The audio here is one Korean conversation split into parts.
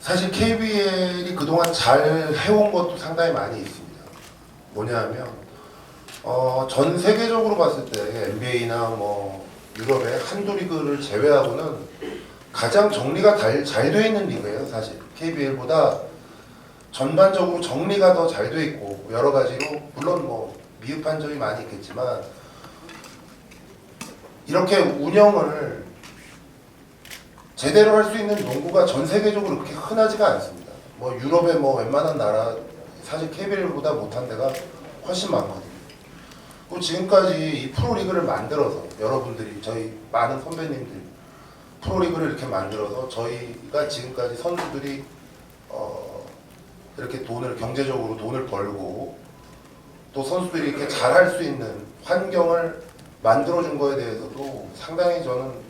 사실 KBL이 그동안 잘 해온 것도 상당히 많이 있습니다. 뭐냐면 어, 전 세계적으로 봤을 때 NBA나 뭐 유럽의 한두 리그를 제외하고는 가장 정리가 잘 돼 있는 리그예요, 사실. KBL보다 전반적으로 정리가 더 잘 돼 있고 여러 가지로 물론 뭐 미흡한 점이 많이 있겠지만 이렇게 운영을 제대로 할 수 있는 농구가 전 세계적으로 그렇게 흔하지가 않습니다. 뭐 유럽의 뭐 웬만한 나라 사실 KBL보다 못한 데가 훨씬 많거든요. 그리고 지금까지 이 프로리그를 만들어서 여러분들이 저희 많은 선배님들 프로리그를 이렇게 만들어서 저희가 지금까지 선수들이 어 이렇게 돈을 경제적으로 돈을 벌고 또 선수들이 이렇게 잘할 수 있는 환경을 만들어준 거에 대해서도 상당히 저는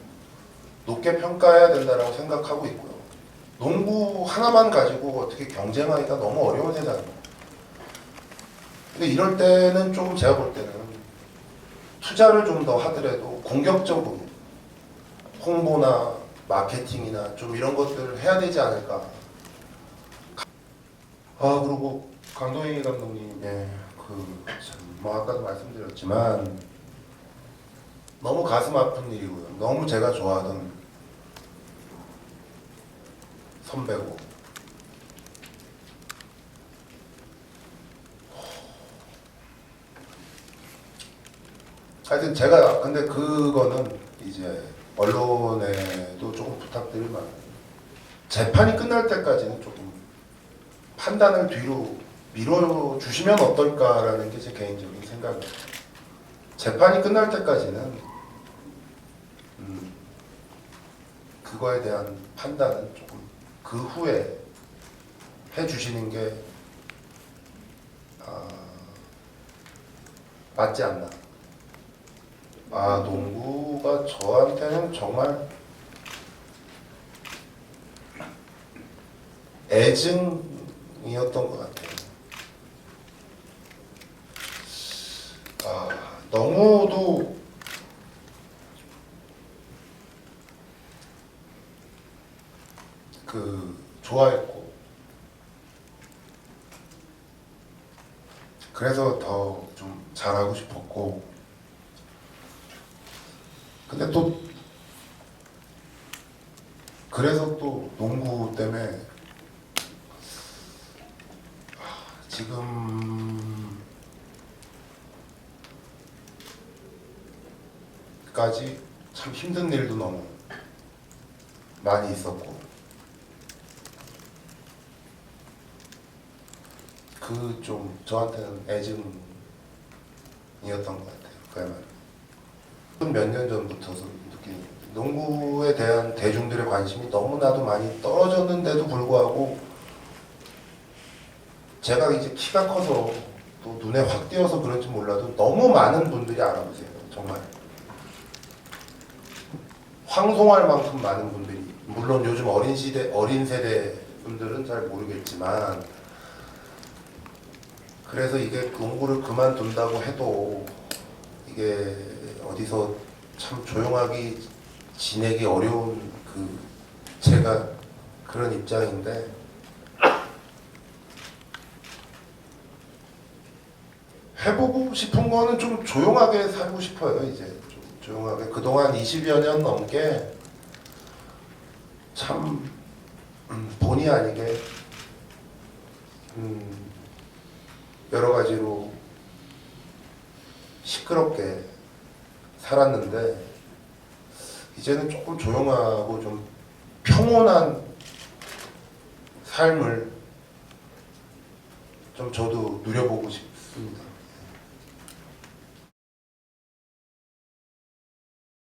높게 평가해야 된다라고 생각하고 있고요. 농구 하나만 가지고 어떻게 경쟁하기가 너무 어려운 세상입니다. 근데 이럴 때는 조금 제가 볼 때는 투자를 좀 더 하더라도 공격적으로 홍보나 마케팅이나 좀 이런 것들을 해야 되지 않을까. 아 그리고 강동희 감독님의 그뭐 아까도 말씀드렸지만 너무 가슴 아픈 일이고요. 너무 제가 좋아하던 선배고 하여튼 제가 근데 그거는 이제 언론에도 조금 부탁드릴 만한 재판이 끝날 때까지는 조금 판단을 뒤로 미뤄 주시면 어떨까라는 게 제 개인적인 생각입니다. 재판이 끝날 때까지는 음, 그거에 대한 판단은 조금 그 후에 해주시는 게 아, 맞지 않나. 아 농구가 저한테는 정말 애증이었던 것 같아요. 아 너무도 그 좋아했고. 그래서 더 좀 잘하고 싶었고. 근데 또 그래서 또 농구 때문에 아, 지금까지 참 힘든 일도 너무 많이 있었고 그 좀 저한테는 애증이었던 것 같아요. 그야말로. 몇 년 전부터 느끼는 농구에 대한 대중들의 관심이 너무나도 많이 떨어졌는데도 불구하고 제가 이제 키가 커서 또 눈에 확 띄어서 그런지 몰라도 너무 많은 분들이 알아보세요. 정말 황송할 만큼 많은 분들이 물론 요즘 어린 시대 어린 세대 분들은 잘 모르겠지만 그래서 이게 농구를 그만둔다고 해도 이게 어디서 참 조용하게 지내기 어려운 그 제가 그런 입장인데 해보고 싶은 거는 좀 조용하게 살고 싶어요 이제. 좀 조용하게. 그동안 20여 년 넘게 참 음, 본의 아니게 음, 여러 가지로 시끄럽게 살았는데 이제는 조금 조용하고 좀 평온한 삶을 좀 저도 누려보고 싶습니다.